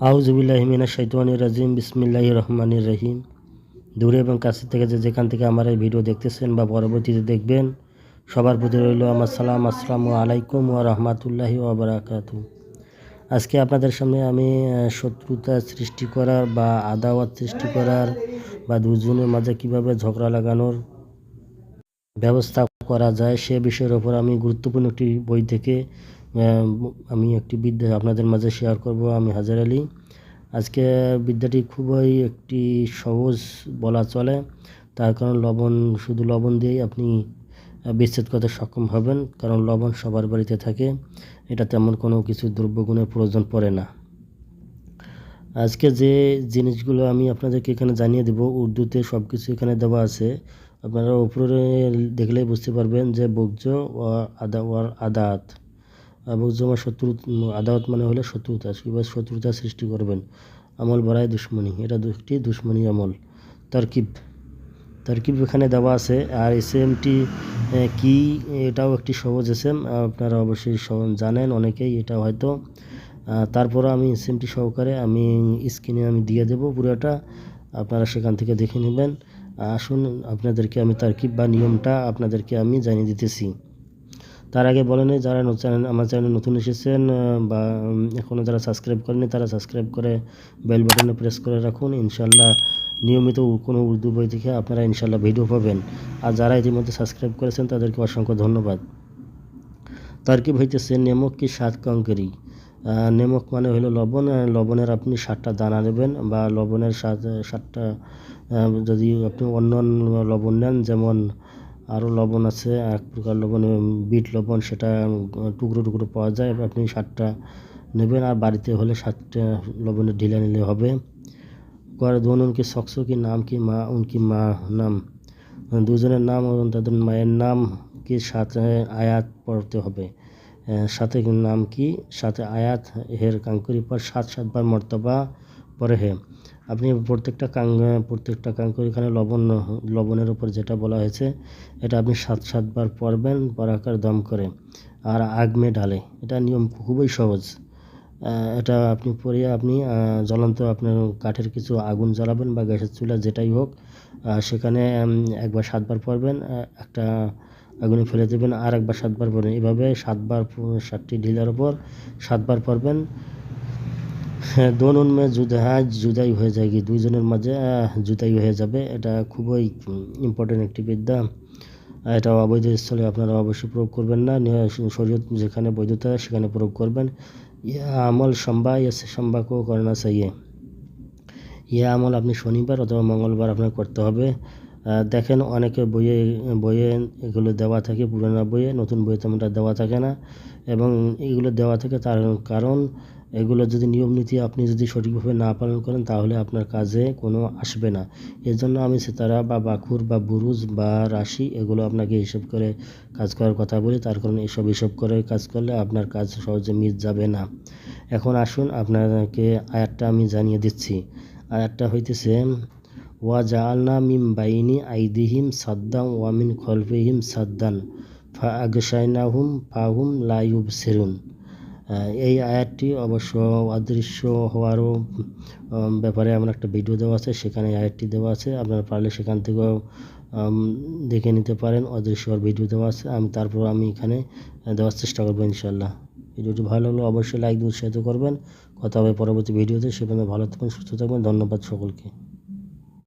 আউজুবিল্লাহিমিনা শৈতানির রাজিম বিসমিল্লাহ রহমানির রহিম। দূরে এবং কাছে থেকে যে যেখান থেকে আমার এই ভিডিও দেখতেছেন বা পরবর্তীতে দেখবেন, সবার প্রতি রইল আমার সালাম, আসসালামু আলাইকুম ও রহমাতুল্লাহি ওবরাকাতু আজকে আপনাদের সামনে আমি শত্রুতা সৃষ্টি করার বা আদাওয়াত সৃষ্টি করার বা দুজনের মাঝে কীভাবে ঝগড়া লাগানোর ব্যবস্থা করা যায় সে বিষয়ের ওপর আমি গুরুত্বপূর্ণ একটি বই থেকে আমি একটি বিদ্যা আপনাদের মাঝে শেয়ার করব, আমি হাজার আলী। আজকে বিদ্যাটি খুবই একটি সহজ বলা চলে, তার কারণ লবণ, শুধু লবণ দিয়েই আপনি বিচ্ছেদ করতে সক্ষম হবেন, কারণ লবণ সবার বাড়িতে থাকে, এটা তেমন কোনো কিছু দ্রব্যগুণের প্রয়োজন পড়ে না। আজকে যে জিনিসগুলো আমি আপনাদেরকে এখানে জানিয়ে দেব, উর্দুতে সব কিছু এখানে দেওয়া আছে, আপনারা উপরে দেখলেই বুঝতে পারবেন যে বগ্জ ও আদা, ওয়ার আদাত। আমার শত্রু আদাওয়াত মানে হলো শত্রুতা কীভাবে শত্রুতা সৃষ্টি করবেন। আমল বাড়ায় দুশ্মনী, এটা দুটি দুশ্মনী আমল। তারকিব তারকিব এখানে দেওয়া আছে, আর এস এমটি কি, এটাও একটি সহজ এস এম আপনারা অবশ্যই জানেন, অনেকেই এটা হয়তো। তারপরে আমি এস এমটি সহকারে আমি স্ক্রিনে আমি দিয়ে দেবো পুরোটা, আপনারা সেখান থেকে দেখে নেবেন। আসুন, আপনাদেরকে আমি তারকিব বা নিয়মটা আপনাদেরকে আমি জানিয়ে দিতেছি। তার আগে বলে নেই যারা আমার চ্যানেলে নতুন এসেছেন বা এখনও যারা সাবস্ক্রাইব করেনি তারা সাবস্ক্রাইব করে বেল বাটনে প্রেস করে রাখুন। ইনশাল্লাহ নিয়মিত কোনো উর্দু বই থেকে আপনারা ইনশাল্লাহ ভিডিও পাবেন। আর যারা ইতিমধ্যে সাবস্ক্রাইব করেছেন, তাদেরকে অসংখ্য ধন্যবাদ। তারকিব হইতেছে নেমক কি সাত কঙ্করি? নেমক মানে হলো লবণ লবণের আপনি সাতটা দানা নেবেন, বা লবণের সাত, সাতটা যদি আপনি অন্য লবণ নেন, যেমন আরও লবণ আছে, এক প্রকার লবণ বিট লবণ, সেটা টুকরো টুকরো পাওয়া যায়। আপনি সাতটা নেবেন আর বাড়িতে হলে সাতটা লবণের ঢিলা নিলে হবে। করে দোন উনকি শখস কি নাম কি মা উনকি মা নাম? দুজনের নাম এবং তাদের মায়ের নাম কি সাথে আয়াত পড়তে হবে? সাথে নাম কি? সাথে আয়াত, হের কাঙ্কুরি পর সাত সাতবার মর্তবা পরে হে। আপনি প্রত্যেকটা কাং প্রত্যেকটা কাঙ্কুরি এখানে লবণ, লবণের উপর যেটা বলা হয়েছে, এটা আপনি সাত, সাতবার পড়বেন পরাকার দম করে। আর আগমে ঢালে, এটা নিয়ম খুবই সহজ। এটা আপনি পরিয়ে আপনি জ্বলন্ত আপনার কাঠের কিছু আগুন জ্বালাবেন বা গ্যাসের চুলা যেটাই হোক সেখানে একবার সাতবার পরবেন একটা আগুনে ফেলে দেবেন আর একবার সাতবার পরবেন। এভাবে সাতবার, সাতটি ঢিলার ওপর সাতবার পরবেন। দোন মে জুদা জুদাই হয়ে যায় কি দুইজনের মাঝে জুদাই হয়ে যাবে। এটা খুবই ইম্পর্টেন্ট একটি বিদ্যা। এটা অবৈধ স্থলে আপনারা অবশ্যই প্রয়োগ করবেন না। শরীয়ত যেখানে বৈধতা, সেখানে প্রয়োগ করবেন। ইয়া আমল সম্বা ইয়া সম্বাকও করে না চাইয়ে। ইয়া আমল আপনি শনিবার অথবা মঙ্গলবার আপনার করতে হবে। দেখেন অনেকে বইয়ে বইয়ে এগুলো দেওয়া থাকে, পুরোনো বইয়ে, নতুন বইয়ে তেমনটা দেওয়া থাকে না। এবং এগুলো দেওয়া থাকে তার কারণ, এগুলো যদি নিয়ম নীতি আপনি যদি সঠিকভাবে না পালন করেন, তাহলে আপনার কাজে কোনো আসবে না। এর জন্য আমি সেতারা বা বাকুর বা বুরুজ বা রাশি এগুলো আপনাকে হিসাব করে কাজ করার কথা বলি। তার কারণ এসব হিসাব করে কাজ করলে আপনার কাজ সহজে মিস যাবে না। এখন আসুন আপনাকে আয়াতটা আমি জানিয়ে দিচ্ছি। আয়াতটা হইতেছে ওয়া জাআলনা মিন বাইনি আইদিহিম সাদ্দাম ওয়া মিন খলফিহিম সাদ্দান ফা আগশাইনাহুম ফাহুম লা ইউবসিরুন আহ, এই আয়াতটি অবশ্য অদৃশ্য হওয়ারও ব্যাপারে আমার একটা ভিডিও দেওয়া আছে সেখানে আয়াতটি দেওয়া আছে। আপনারা পারলে সেখান থেকেও দেখে নিতে পারেন অদৃশ্য হওয়ার ভিডিও দেওয়া আছে। আমি তারপর আমি এখানে দেওয়ার চেষ্টা করব ইনশাল্লাহ ভিডিওটি ভালো লাগলে অবশ্যই লাইক দিয়ে উৎসাহিত করবেন। কথা হবে পরবর্তী ভিডিওতে সেখানে ভালো থাকবেন সুস্থ থাকবেন। ধন্যবাদ সকলকে।